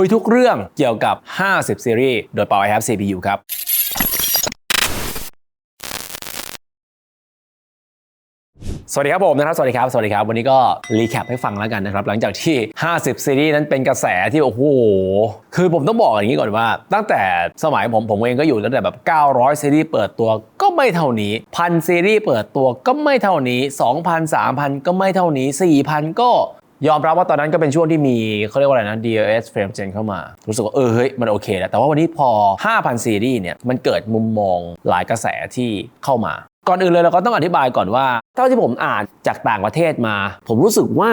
คุยทุกเรื่องเกี่ยวกับ 50 ซีรีส์ โดยเป่า I have CPU ครับสวัสดีครับผมนะครับ สวัสดีครับ สวัสดีครับ วันนี้ก็รีแคปให้ฟังแล้วกันนะครับ หลังจากที่ 50 ซีรีส์นั้นเป็นกระแสที่โอ้โห คือผมต้องบอกอย่างนี้ก่อนว่า ตั้งแต่สมัยผมผมเองก็อยู่ตั้งแต่แบบ 900 ซีรีส์เปิดตัวก็ไม่เท่านี้พันซีรีส์เปิดตัวก็ไม่เท่านี้ 2,000 3,000 ก็ไม่เท่านี้ 4,000 ก็ ยอมรับว่าตอนนั้นก็เป็นช่วงที่มีเขาเรียกว่าอะไรนะ DLS Frame Gen เข้ามา รู้สึกว่า เออ เฮ้ย มันโอเคแล้ว แต่ว่าวันนี้พอ 5,000 ซีรีส์เนี่ย มันเกิดมุมมองหลายกระแสที่เข้ามา ก่อนอื่นเลยเราก็ต้องอธิบายก่อนว่า เท่าที่ผมอ่านจากต่างประเทศมา ผมรู้สึกว่า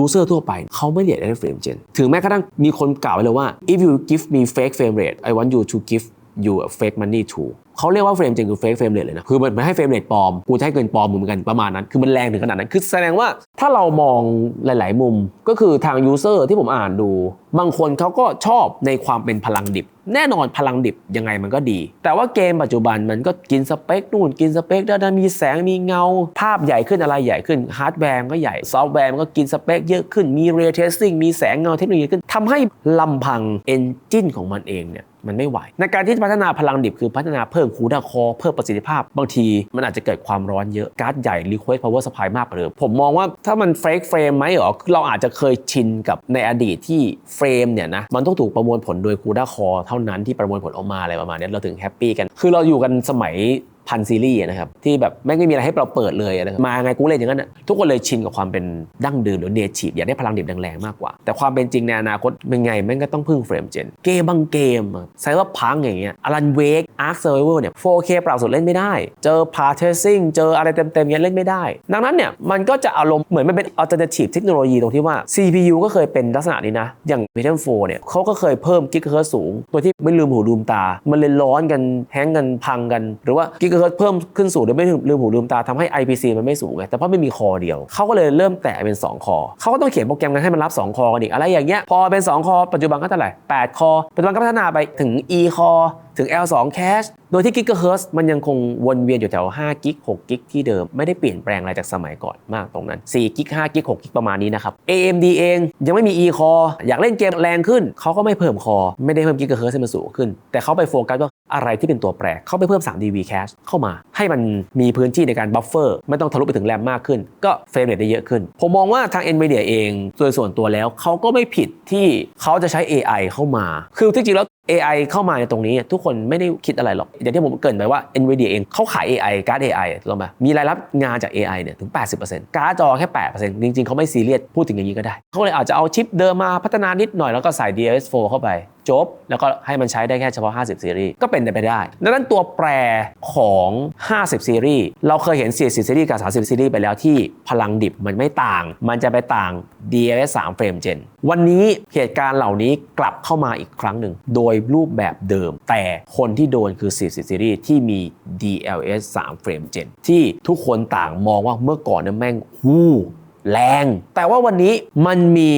user ทั่วไป เขาไม่เรียกได้ frame gen ถึงแม้กระทั่งมีคนกล่าวไว้เลยว่า if you give me fake frame rate I want you to give you a fake money too เขาเรียกว่า frame gen คือ fake frame rate เลยนะ คือมันไม่ให้ frame rate ปลอม กูจะให้เงินปลอมมึงเหมือนกันประมาณนั้น คือมันแรงถึงขนาดนั้น คือแสดงว่าถ้าเรามองหลาย ๆ มุมก็คือทาง user ที่ผมอ่านดู บางคนเขาก็ชอบในความเป็นพลังดิบ แน่นอนพลังดิบยังไงมันก็ดี แต่ว่าเกมปัจจุบันมันก็กินสเปคนู่นกินสเปคด้านมีแสงมีเงา ภาพใหญ่ขึ้นอะไรใหญ่ขึ้นฮาร์ดแวร์มันก็ใหญ่ซอฟต์แวร์มันก็กินสเปคเยอะขึ้นมีเรย์เทสซิ่งมีแสงเงาเทคโนโลยีขึ้นทำให้ลำพังเอนจินของมันเองเนี่ย มันไม่ไหว ในการที่จะพัฒนาพลังดิบคือพัฒนาเพิ่มคูดาคอ เพิ่มประสิทธิภาพ บางทีมันอาจจะเกิดความร้อนเยอะการ์ดใหญ่รีเควสพาวเวอร์สปายมากกว่าเดิมผมมองว่าถ้ามันเฟกเฟรมไหมเหรอคือเราอาจจะเคยชินกับในอดีตที่เฟรมเนี่ยนะมันต้องถูกประมวลผลโดยคูดาคอเท่านั้นที่ประมวลผลออกมาอะไรประมาณนี้เราถึงแฮปปี้กัน คือเราอยู่กันสมัย พันซีรีส์นะครับที่แบบแม่งไม่มีอะไรให้เราเปิดเลยอะนะครับมาไงกูเล่นอย่างนั้นอะทุกคนเลยชินกับความเป็นดั้งเดิมหรือเนทีฟอยากได้พลังดิบแรงๆมากกว่า แต่ความเป็นจริงในอนาคตเป็นไงแม่งก็ต้องพึ่งเฟรมเจนเกมบางเกมไซว่าพังอย่างเงี้ยอลันเวกอาร์คเซอร์ไวเวอร์เนี่ย 4K เปล่าสุดเล่นไม่ได้ เจอพาเทซิ่งเจออะไรเต็มๆเงี้ยเล่นไม่ได้ ดังนั้นเนี่ยมันก็จะอารมณ์เหมือนมันเป็น alternative เทคโนโลยีตรงที่ว่า CPU ก็เคยเป็นลักษณะนี้นะอย่าง Metal 4เนี่ยเขาก็เคยเพิ่มกิกะเฮิร์สูงโดยที่ไม่ลืมหูลืมตา มันเลยร้อนกันแฮงกันพังกันหรือว่ากิกะเฮิร์ตเพิ่มขึ้นสูงโดยไม่ลืมหูลืมตาทำให้ IPC มันไม่สูงไงแต่เพราะไม่มีคอเดียวเขาก็เลยเริ่มแตะเป็น 2 คอเขาก็ต้องเขียนโปรแกรมกันให้มันรับ 2 คอกันอีกอะไรอย่างเงี้ยพอเป็น 2 คอ ปัจจุบันก็เท่าไหร่8คอปัจจุบันก็พัฒนาไปถึง e คอถึง L2 cache ดยที่ Gigahertz มันยังคงวนเวียนอยู่แถว5กิก6กิกที่เดิมไม่ได้เปลี่ยนแปลงอะไรจากสมัยก่อนมากตรงนั้น4กิก5กิก6กิกประมาณนี้นะครับ AMD เองยังไม่มี e core อยากเล่นเกมแรงขึ้น เขาก็ไม่เพิ่มคอไม่ได้เพิ่ม Gigahertz ให้มันสูงขึ้น แต่เขาไปโฟกัสว่าอะไรที่เป็นตัวแปรเขาไปเพิ่ม 3dB cache เข้ามา ให้มันมีพื้นที่ในการบัฟเฟอร์ไม่ต้องทะลุไปถึงแรมมากขึ้น ก็เฟรมเรทได้เยอะขึ้น ผมมองว่าทาง NVIDIA เองโดยส่วนตัวแล้วเขาก็ไม่ผิดที่เขาจะใช้ AI เข้ามา คือที่จริงแล้ว AI เข้ามาในตรงนี้ ทุกคนไม่ได้คิดอะไรหรอกอย่างที่ผมเกินไปว่า NVIDIA เองเขาขาย AI การ์ด AI ถูกไหมมีรายรับงานจาก AI เนี่ยถึง 80%การ์ดจอแค่ 8%จริงๆ เขาไม่ซีเรียสพูดถึงอย่างนี้ก็ได้ เขาเลยอาจจะเอาชิปเดิมมาพัฒนานิดหน่อยแล้วก็ใส่ DLS4 เข้าไป จบ แล้วก็ให้มันใช้ได้แค่เฉพาะ 50 ซีรีส์ก็เป็นไปได้ ดังนั้นตัวแปรของ 50 ซีรีส์เราเคยเห็น 40 ซีรีส์กับ 30 ซีรีส์ไปแล้วที่พลังดิบมันไม่ต่าง มันจะไปต่าง DLS3 เฟรมเจนวันนี้เหตุการณ์เหล่านี้กลับเข้ามาอีกครั้งหนึ่ง โดยรูปแบบเดิม แต่คนที่โดนคือ 40 ซีรีส์ที่มี DLS 3เฟรมเจนที่ทุกคนต่างมองว่าเมื่อก่อนเนี่ยแม่งหู้ แรง แต่ว่าวันนี้มันมี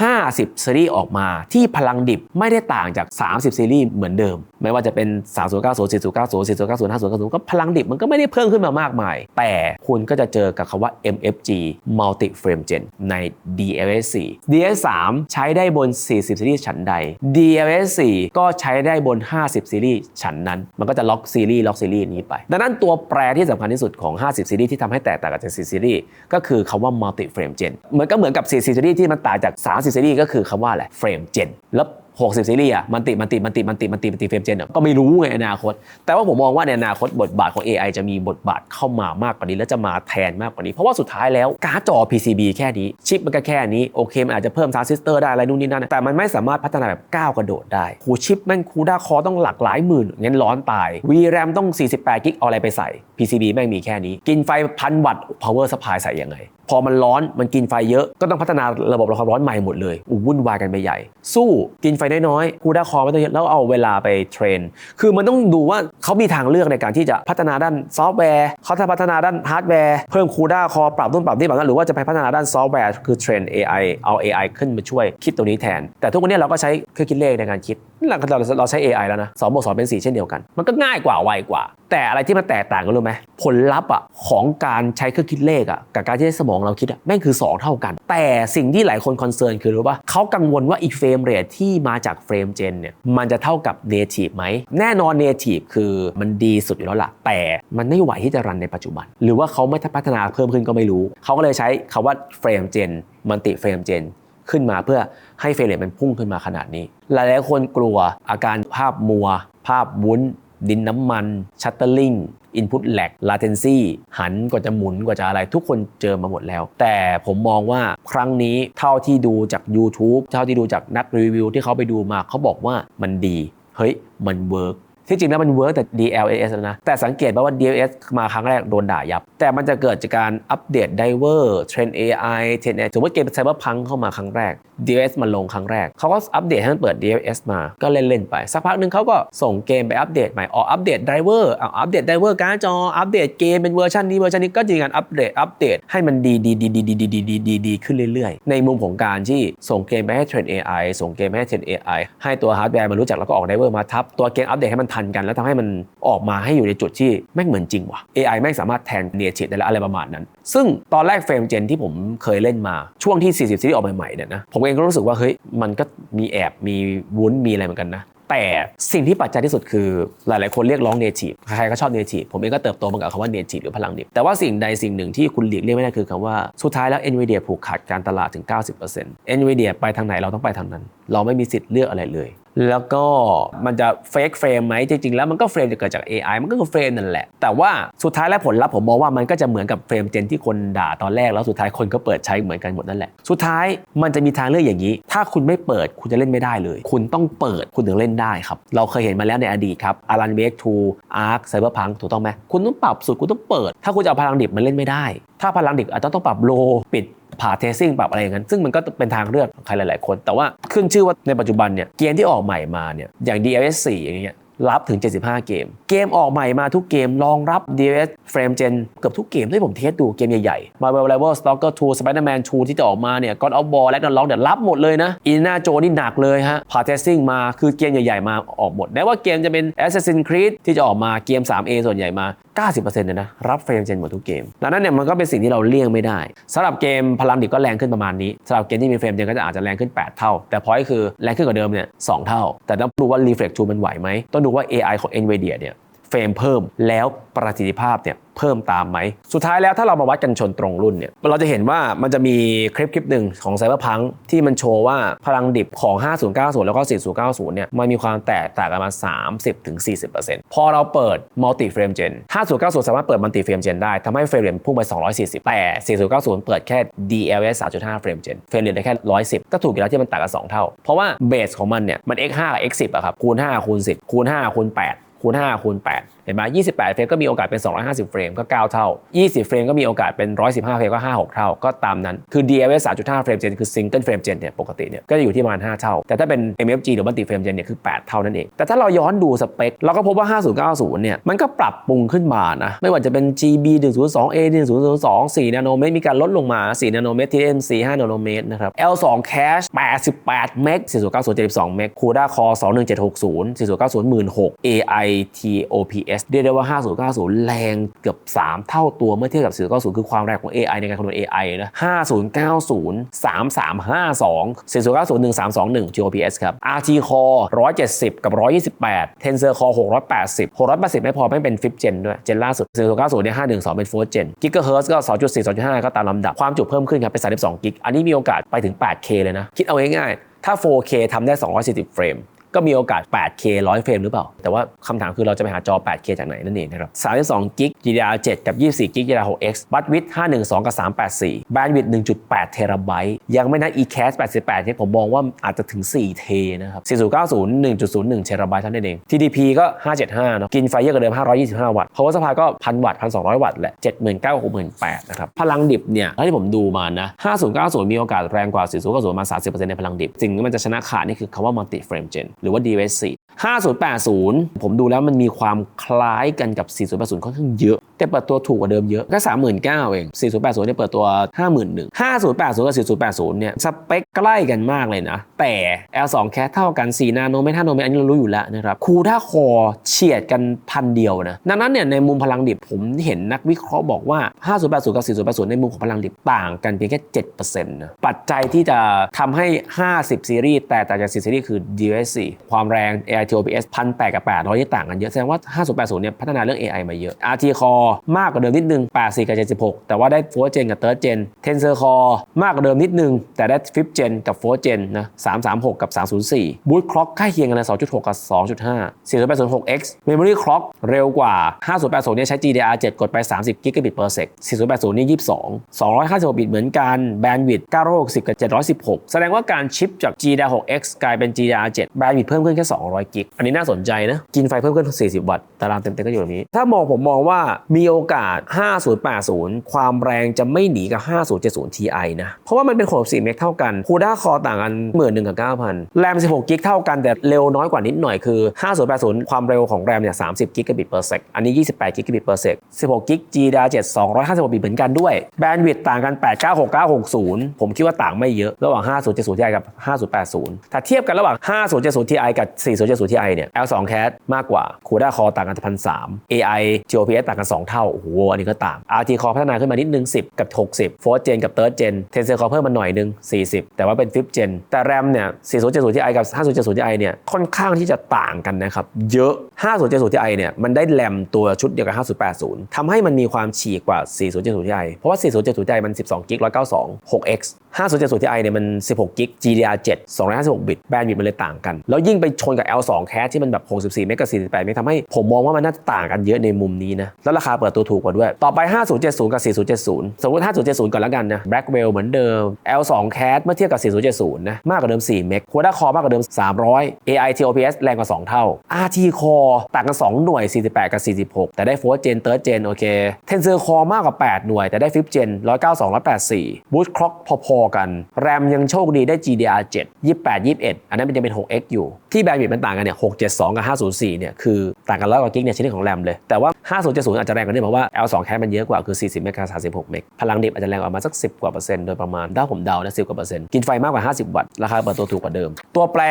50 ซีรีส์ออกมา ที่พลังดิบไม่ได้ต่างจาก 30 ซีรีส์เหมือนเดิม ไม่ว่าจะเป็น 3090 4090 4090 5090 ก็พลังดิบมันก็ไม่ได้เพิ่มขึ้นมามากมาย แต่คุณก็จะเจอกับคำว่า MFG Multi Frame Gen ใน DLS 4 DLS 3ใช้ได้บน 40 ซีรีส์ฉันใด DLS 4ก็ใช้ได้บน 50 ซีรีส์ฉันนั้น มันก็จะล็อกซีรีส์ล็อกซีรีส์นี้ไป ดังนั้นตัวแปรที่สำคัญที่สุดของ 50 ซีรีส์ที่ทำให้แตกต่างจาก40ซีรีส์ก็คือคำว่า Multi Frame Gen เหมือนก็เหมือนกับ40ซีรีส์ที่มันต่างจาก30ซีรีส์ก็คือคำว่าอะไร Frame Gen แล้ว60ซีรีส์อะมันติมันติมันติมันติมันติมันติเฟรมเจนก็ไม่รู้ไงอนาคต แต่ว่าผมมองว่าในอนาคตบทบาทของ AI จะมีบทบาทเข้ามามากกว่านี้ และจะมาแทนมากกว่านี้ เพราะว่าสุดท้ายแล้วการ์ดจอ PCB แค่นี้ ชิปมันก็แค่นี้โอเคมันอาจจะเพิ่มทรานซิสเตอร์ได้อะไรนู่นนี่นั่นแต่มันไม่สามารถพัฒนาแบบก้าวกระโดดได้หูชิปแม่งคูด้าคอต้องหลักหลายหมื่นงั้นร้อนตาย VRAM ต้อง 48กิกเอาอะไรไปใส่ PCB แม่งมีแค่นี้ กินไฟพันวัตต์ power supply ใส่ยังไงพอมันร้อนมันกินไฟเยอะก็ต้องพัฒนาระบบความร้อนใหม่หมดเลยอู้วุ่นวายกันไปใหญ่ สู้กินไฟน้อยๆกูได้คอไม่ต้องเยอะแล้วเอาเวลาไปเทรน คือมันต้องดูว่าเขามีทางเลือกในการที่จะพัฒนาด้านซอฟต์แวร์เขาจะพัฒนาด้านฮาร์ดแวร์เพิ่มคูด้าคอปรับนู่นปรับนี่ปรับนั่นหรือว่าจะไปพัฒนาด้านซอฟต์แวร์คือเทรน AI เอา AI ขึ้นมาช่วยคิดตรงนี้แทน แต่ทุกวันนี้เราก็ใช้เครื่องคิดเลขในการคิด เราเราเราใช้ AI แล้วนะสองบวกสองเป็นสี่เช่นเดียวกัน มันก็ง่ายกว่าไวกว่า แต่อะไรที่มันแตกต่างกันรู้ไหมผลลัพธ์อะของการใช้เครื่องคิดเลขอะกับการที่สมองเราคิดอะแม่งคือ 2 เท่ากัน แต่สิ่งที่หลายคนคอนเซิร์นคือรู้ป่ะเขากังวลว่าอีเฟรมเรทที่มาจากเฟรมเจนเนี่ยมันจะเท่ากับ native ไหมแน่นอน native คือมันดีสุดอยู่แล้วล่ะแต่มันไม่ไหวที่จะรันในปัจจุบัน หรือว่าเขาไม่พัฒนาเพิ่มขึ้นก็ไม่รู้ เขาก็เลยใช้คาว่าเฟรมเจนมันติเฟรมเจน ขึ้นมาเพื่อให้เฟรมเรทมันพุ่งขึ้นมาขนาดนี้ หลายๆคนกลัวอาการภาพมัว ภาพวุ้น ดินน้ำมันชัตเตอร์ลิงอินพุตแลกลาเทนซี่หันกว่าจะหมุนกว่าจะอะไรทุกคนเจอมาหมดแล้ว แต่ผมมองว่าครั้งนี้เท่าที่ดูจาก YouTube เท่าที่ดูจากนักรีวิวที่เขาไปดูมาเขาบอกว่ามันดี เฮ้ย มันเวิร์ก ที่จริงแล้วมันเวิร์กแต่ DLSS แล้วนะ แต่สังเกตว่าว่า DLSS มาครั้งแรกโดนด่ายับ แต่มันจะเกิดจากการอัปเดตไดเวอร์เทรน AI เทรน AI สมมติเกมไซเบอร์พังเข้ามาครั้งแรก DLS มันลงครั้งแรก เขาก็อัปเดตให้มันเปิด DLS มา ก็เล่นๆไป สักพักหนึ่งเขาก็ส่งเกมไปอัปเดตใหม่ออกอัปเดตไดเวอร์เอาอัปเดตไดเวอร์การ์ดจอ อัปเดตเกมเป็นเวอร์ชันนี้เวอร์ชันนี้ก็จริงการอัปเดตอัปเดตให้มันดีดีดีดีดีดีดีดีดีดีขึ้นเรื่อยๆ ในมุมของการที่ส่งเกมไปให้เทรน AI ส่งเกมให้เทรน AI ให้ตัวฮาร์ดแวร์มันรู้จักแล้วก็ออกไดเวอร์มาทับตัวเกมอัปเดตให้มันทันกัน แล้วทำให้มันออกมาให้อยู่ในจุดที่แม่งเหมือนจริงว่ะ AI แม่งสามารถแทนเนียชิดได้แล้วอะไรประมาณนั้น ซึ่งตอนแรกเฟรมเจนที่ผมเคยเล่นมาช่วงที่ 40ซีรีส์ออกใหม่ๆเนี่ยนะผมเองก็รู้สึกว่าเฮ้ยมันก็มีแอบมีวุ้นมีอะไรเหมือนกันนะแต่สิ่งที่ปัจจัยที่สุดคือหลาย ๆ คนเรียกร้อง native ใครก็ชอบ native ผมเองก็เติบโตมากับคำว่า native หรือพลังดิบแต่ว่าสิ่งใดสิ่งหนึ่งที่คุณหลีกเลี่ยงไม่ได้คือคำว่าสุดท้ายแล้ว Nvidia ผูกขาดการตลาดถึง 90% Nvidia ไปทางไหนเราต้องไปทางนั้น เราไม่มีสิทธิ์เลือกอะไรเลย แล้วก็มันจะเฟกเฟรมไหมจริงๆแล้วมันก็เฟรมจะเกิดจาก AI มันก็คือเฟรมนั่นแหละ แต่ว่าสุดท้ายแล้วผลลัพธ์ผมมองว่ามันก็จะเหมือนกับเฟรมเจนที่คนด่าตอนแรกแล้วสุดท้ายคนก็เปิดใช้เหมือนกันหมดนั่นแหละ สุดท้ายมันจะมีทางเลือกอย่างนี้ ถ้าคุณไม่เปิดคุณจะเล่นไม่ได้เลย คุณต้องเปิดคุณถึงเล่นได้ครับ เราเคยเห็นมาแล้วในอดีตครับอารันเวกทูอาร์คไซเบอร์พังถูกต้องไหมคุณต้องปรับสุดคุณต้องเปิด ถ้าคุณจะเอาพลังดิบมันเล่นไม่ได้ ถ้าพลังดิบอาจจะต้องปรับโลปิด ผ่าเทสซิ่งปรับอะไรอย่างนั้น ซึ่งมันก็เป็นทางเลือกของใครหลาย ๆ คน แต่ว่าขึ้นชื่อว่าในปัจจุบันเนี่ยเกมที่ออกใหม่มาเนี่ยอย่าง DLS 4อย่างเงี้ย รับถึง 75 เกม เกมออกใหม่มาทุกเกมรองรับ DLS Frame Gen เกือบทุกเกมที่ผมเทสดูเกมใหญ่ๆ Marvel Rival Stalker 2 Spider-Man 2 ที่จะออกมาเนี่ย God of War และ Ragnarok เนี่ยรับหมดเลยนะอินนาโจนี่หนักเลยฮะผ่าเทสซิ่งมาคือเกมใหญ่ๆ มาออกหมดแม้ว่าเกมจะเป็น Assassin's Creed ที่จะออกมาเกม 3A ส่วนใหญ่มา 90%เลยนะรับเฟรมเจนหมดทุกเกมดังนั้นเนี่ยมันก็เป็นสิ่งที่เราเลี่ยงไม่ได้สำหรับเกมพลังดิบก็แรงขึ้นประมาณนี้สำหรับเกมที่มีเฟรมเจนก็จะอาจจะแรงขึ้น 8 เท่า แต่พอยคือแรงขึ้นกว่าเดิมเนี่ยสเท่า แต่ต้องดูว่า Reflex 2มันไหวไหมต้องดูว่า AI ของ NVIDIA เนี่ย เฟรมเพิ่มแล้วประสิทธิภาพเนี่ยเพิ่มตามไหม สุดท้ายแล้วถ้าเรามาวัดกันชนตรงรุ่นเนี่ยเราจะเห็นว่ามันจะมีคลิปคลิปหนึ่งของไซเบอร์พังที่มันโชว์ว่าพลังดิบของ 5090 แล้วก็ 4090 เนี่ยมันมีความแตกต่างกันมา 30-40%พอเราเปิดมัลติเฟรมเจน5090 สามารถเปิดมัลติเฟรมเจนได้ทำให้เฟรมเรทพุ่งไป 240 แต่ 4090 เปิดแค่ DLSS 3.5 เฟรมเจนเฟรมเรทได้แค่ 110 ก็ถูกอยู่แล้วที่มันต่างกัน 2 เท่า เพราะว่าเบสของมันเนี่ยมัน x5 กับ x10 อะครับคูณ5คูณ10คูณ5คูณ8 คูณ5คูณ8เห็นไหม28 เฟรมก็มีโอกาสเป็น 250 เฟรมก็ 9 เท่า 20 เฟรมก็มีโอกาสเป็น 115 เฟรมก็ 5 6 เท่า ก็ตามนั้น คือ DLSS 3.5 เฟรมเจนคือ Single Frame Gen เนี่ยปกติเนี่ยก็จะอยู่ที่ประมาณ 5 เท่า แต่ถ้าเป็น MFG หรือ Multi Frame Gen เนี่ยคือ 8 เท่านั่นเอง แต่ถ้าเราย้อนดูสเปค เราก็พบว่า 5090 เนี่ยมันก็ปรับปรุงขึ้นมานะ ไม่ว่าจะเป็น GB 102A 102 4 นาโนเมตรมีการลดลงมา 4 นาโนเมตร TSMC 5 นาโนเมตรนะครับ L2 Cache 88 เมก4090 72 เมก CUDA Core 21760 4090 16 AI TOPS เรียกได้ว่า 5090 แรงเกือบ 3 เท่าตัวเมื่อเทียบกับ 4090 คือความแรงของ AI ในการคำนวณ AI นะ 5090 3352 4090 1321 TOPS ครับ RT Core 170 กับ 128 Tensor Core 680 680 ไม่พอไม่เป็น 5th Gen ด้วย เจนล่าสุด 4090เนี่ย512 เป็น 4th Gen Gigahertz ก็ 2.4 2.5 ก็ตามลำดับ ความจุเพิ่มขึ้นครับเป็น 32 กิก อันนี้มีโอกาสไปถึง 8K เลยนะ คิดเอาง่ายๆถ้า 4K ทำได้ 240 เฟรม ก็มีโอกาส 8K 100 เฟรมหรือเปล่า แต่ว่าคำถามคือเราจะไปหาจอ 8K จากไหนนั่นเองนะครับ 32 กิก GDDR7 กับ 24 กิก GDDR6X บัตวิด512 กับ 384 แบนด์วิด1.8 เทราไบต์ ยังไม่นับ eCache 88เนี่ยผมมองว่าอาจจะถึง4เทนะครับ 4090 1.01 เทราไบต์เท่านั้นเอง TDP ก็ 575 เนาะ กินไฟเยอะกว่าเดิม 525 วัตต์ power supply ก็ 1,000 วัตต์ 1,200 วัตต์แหละ 79 68,000นะครับ พลังดิบเนี่ยเท่าที่ผมดูมานะ 5090 มีโอกาสแรงกว่า 4090มา30%ในพลังดิบ สิ่งที่มันจะชนะขาดนี่คือคำว่า multi frame gen หรือว่า DVS4 5080 ผมดูแล้วมันมีความคล้ายกันกับ 4080 ค่อนข้างเยอะ แต่เปิดตัวถูกกว่าเดิมเยอะก็39,000เอง4080เนี่ยเปิดตัว51,000 5080กับ4080เนี่ยสเปคใกล้กันมากเลยนะ แต่ L2 แคสเท่ากัน4นาโนเมตร5นาโนเมตรอันนี้เรารู้อยู่แล้วนะครับคูด้าคอเฉียดกันพันเดียวนะดังนั้นเนี่ยในมุมพลังดิบผมเห็นนักวิเคราะห์บอกว่า 5080 กับ 4080 ในมุมของพลังดิบต่างกันเพียงแค่ 7%นะปัจจัยที่จะทำให้ 50 ซีรีส์แต่ต่างจาก10ซีรีส์คือ DSC ความแรง AI TOPS 1,800กับ800ที่ต่างกันเยอะแสดงว่า 5080 เนี่ยพัฒนาเรื่อง AI มาเยอะ RT Core มากกว่าเดิมนิดนึง 84 กับ 76 แต่ว่าได้ 4th Gen กับ 3rd Gen Tensor Core มากกว่าเดิมนิดนึง แต่ได้ 5th Gen กับ 4th Gen นะ 336 กับ 304 Boot Clock ใกล้เคียงกันเลย2.6 กับ 2.5 4080 6X Memory Clock เร็วกว่า 5080เนี่ยใช้ GDDR7 กดไป 30 Gigabit per sec 4080 นี่ 22 256 บิตเหมือนกัน Bandwidth 960 กับ 716 แสดงว่าการชิปจาก GDDR6X กลายเป็น GDDR7 Bandwidth เพิ่มขึ้นแค่ 200 กิก อันนี้น่าสนใจนะ กินไฟเพิ่มขึ้น 40 วัตต์ ตารางเต็มๆก็อยู่แบบนี้ ถ้ามองผมมองว่ามีีโอกาส 5080 ความแรงจะไม่หนีกับ 5070 Ti นะ เพราะว่ามันเป็น64เมกเท่ากันคูด้าคอต่างกัน11,000กับ 9,000 แรม 16 กิกเท่ากันแต่เร็วน้อยกว่านิดหน่อยคือ 5080 ความเร็วของแรมเนี่ย 30 กิกะบิต per sec อันนี้ 28 กิกะบิต per sec 16 กิก GDDR7 256บิตเหมือนกันด้วย แบนด์วิดต์ต่างกัน 896960 ผมคิดว่าต่างไม่เยอะ ระหว่าง 5070 Ti กับ 5080 ถ้าเทียบกันระหว่าง 5070 Ti กับ 4070 Ti เนี่ย L2 Cat มากกว่า CUDA Core ต่างกันพันสาม AI GOPS ต่างกัน2 2 เท่า โอ้โห อันนี้ก็ต่าง RT Core พัฒนาขึ้นมานิดนึง 10 กับ 60 4th Gen กับ 3rd Gen Tensor Core เพิ่มมาหน่อยนึง 40 แต่ว่าเป็น 5th Gen แต่ RAM เนี่ย 4070 Ti กับ 5070 Ti เนี่ย ค่อนข้างที่จะต่างกันนะครับ เยอะ 5070 Ti เนี่ย มันได้แรมตัวชุดเดียวกับ 5080 ทำให้มันมีความฉีกกว่า 4070 Ti เพราะว่า 4070 Ti มัน 12กิก192 6x 5070 Ti เนี่ยมัน 16กิก GDDR7 256 บิต แบนด์วิดต์มันเลยต่างกัน แล้วยิ่งไปชนกับ L2 Cat ที่มันแบบ64เมกกับ48เมกทำให้ผมมองว่ามันน่าจะต่างกันเยอะในมุมนี้นะ แล้วราคาเปิดตัวถูกกว่าด้วย ต่อไป 5070 กับ 4070 สมมติ 5070 ก่อนแล้วกันนะ Blackwell เหมือนเดิม L2 Cat เมื่อเทียบกับ 4070 นะ มากกว่าเดิม 4 เมก Quad Core มากกว่าเดิม 300 AI TOPS แรงกว่า 2 เท่า RT Core ต่างกัน 2 หน่วย 48 กับ 46 แต่ได้ 4th Gen 3rd Gen โอเค Tensor Core มากกว่า 8 หน่วย แต่ได้ 5th Gen 192 184 Boot Clock พอๆกัน แรมยังโชคดีได้ GDDR7 28 21 อันนั้นมันจะเป็น 6x อยู่ ที่แบนด์วิดต์มันต่างกันเนี่ย672 กับ 504 เนี่ย คือต่างกันร้อยกว่ากิกเนี่ยชนิดของแรมเลย แต่ว่า 5070 อาจจะแรงกว่านี้เพราะว่า L2 แคมันเยอะกว่าคือ 40 เมกกับ36 เมก พลังดิบอาจจะแรงกว่ามาสัก 10 กว่าเปอร์เซ็นต์โดยประมาณถ้าผมเดานะ10 กว่าเปอร์เซ็นต์ กินไฟมากกว่า 50 วัตต์ ราคาเปิดตัวถูกกว่าเดิม ตัวแปร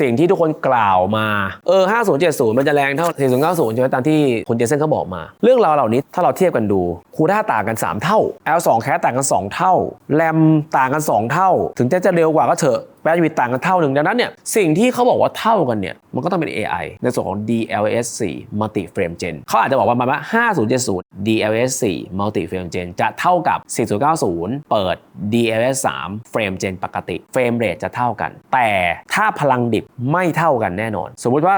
สิ่งที่ทุกคนกล่าวมา เออ 5070 มันจะแรงเท่า 4090 ใช่ไหมตามที่คุณเจสันเขาบอกมา เรื่องราวเหล่านี้ถ้าเราเทียบกันดูคูด้าต่างกัน 3 เท่า L2 แคต่างกัน 2 เท่า แรมต่างกัน 2 เท่า ถึงจะจะเร็วกว่าก็เถอะแบนด์วิดต์ต่างกันเท่าหนึ่งดังนั้นเนี่ยสิ่งที่เขาบอกว่าเท่ากันเนี่ยมันก็ต้องเป็น AI ในส่วนของ DLSS 4 Multi Frame Gen เขาอาจจะบอกว่ามาว่า 5070 DLSS 4 Multi Frame Gen จะเท่ากับ 4090 เปิด DLSS 3 Frame Gen ปกติ Frame Rate จะเท่ากัน แต่ถ้าพลังดิบไม่เท่ากันแน่นอน สมมุติว่า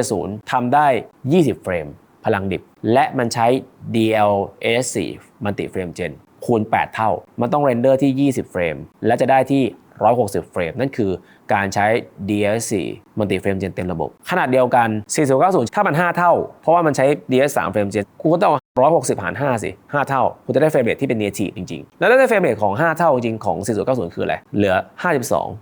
5070ทำได้ 20 เฟรม พลังดิบ และมันใช้ DLSS 4 Multi Frame Gen คูณ 8 เท่า มันต้องเรนเดอร์ที่ 20 เฟรม และจะได้ที่ 160 เฟรม นั่นคือการใช้ DLSS 4 Multi Frame Gen เต็มระบบ ขนาดเดียวกัน 4090 ถ้ามัน 5 เท่า เพราะว่ามันใช้ DLSS 3 Frame Gen คุณก็ต้องเอา160 หาร 5 สิ 5 เท่า คุณจะได้เฟรมเรทที่เป็นเนทีฟจริง ๆ แล้วได้เฟรมเรทของ 5 เท่าจริงของ 4090 คืออะไร เหลือ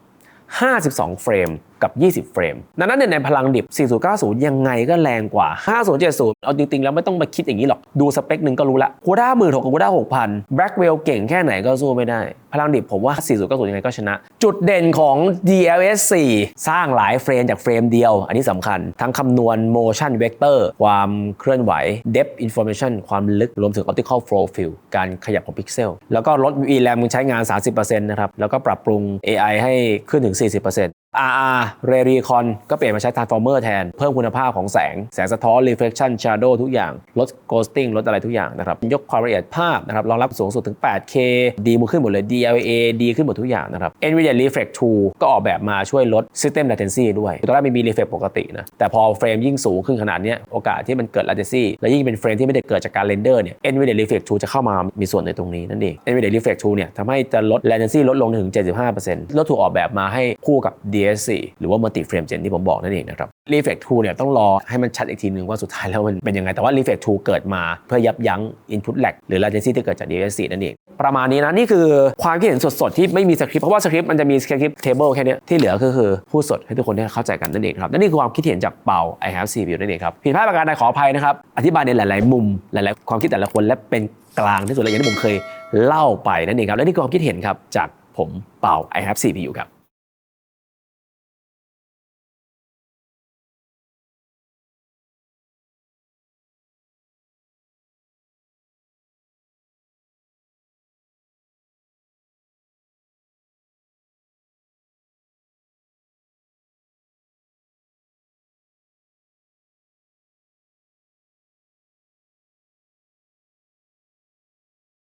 52 52 เฟรม กับ 20 เฟรม ดังนั้นเนี่ยในพลังดิบ 4090 ยังไงก็แรงกว่า 5070 เอาจริง ๆ แล้วไม่ต้องมาคิดอย่างนี้หรอก ดูสเปคหนึ่งก็รู้ละคูด้าหมื่นหกกับคูด้าหกพันแบล็กเวลเก่งแค่ไหนก็สู้ไม่ได้ พลังดิบผมว่า 4090 ยังไงก็ชนะ จุดเด่นของ DLS 4 สร้างหลายเฟรมจากเฟรมเดียว อันนี้สำคัญ ทั้งคำนวณ motion vector ความเคลื่อนไหว depth information ความลึกรวมถึง optical flow field การขยับของพิกเซลแล้วก็ลด VRAM ใช้งาน 30%นะครับแล้วก็ปรับปรุง AI ให้ขึ้นถึง 40% RR r a r y c o n ก็เปลี่ยนมาใช้ Transformer แทน เพิ่มคุณภาพของแสง แสงสะท้อน Reflection Shadow ทุกอย่าง ลด Ghosting ลดอะไรทุกอย่างนะครับ ยกความละเอียดภาพนะครับ รองรับสูงสุดถึง 8K ดีมขึ้นหมดเลย DLA ดีขึ้นหมดทุกอย่างนะครับ NVIDIA Reflex 2ก็ออกแบบมาช่วยลด System Latency ด้วย ตอนแรกมันมี Reflex ปกตินะ แต่พอเฟรมยิ่งสูงขึ้นขนาดนี้โอกาสที่มันเกิด Latency และยิ่งเป็นเฟรมที่ไม่ได้เกิดจากการเรนเดอร์เนี่ย NVIDIA Reflex 2จะเข้ามามีส่วนในตรงนี้นั่นเอง NVIDIA Reflex 2เนี่ยทำให้จะลด Latency ลดลงถึง 75%แล้วถูกออกแบบมาให้คู่กับ D DSC หรือว่า Multi Frame Gen ที่ผมบอกนั่นเองนะครับ Reflect 2เนี่ยต้องรอให้มันชัดอีกทีนึงว่าสุดท้ายแล้วมันเป็นยังไง แต่ว่า Reflect 2เกิดมาเพื่อยับยั้ง Input lag หรือ latency ที่เกิดจาก DSC นั่นเอง ประมาณนี้นะ นี่คือความคิดเห็นสดๆ ที่ไม่มีสคริปต์เพราะว่าสคริปต์มันจะมีสคริปต์ table แค่นี้ที่เหลือก็คือพูดสดให้ทุกคนได้เข้าใจกันนั่นเองครับและนี่คือความคิดเห็นจากเปา I have CPU นั่นเองครับผิดพลาดประการใดขออภัยนะครับอธิบายในหลาย ๆ มุมหลาย ๆ ความคิดแต่ละคนและเป็นกลางที่สุดเลยอย่างที่ผมเคยเล่าไปนั่นเองครับและนี่คือความคิดเห็นครับจากผมเปา I have CPU ครับ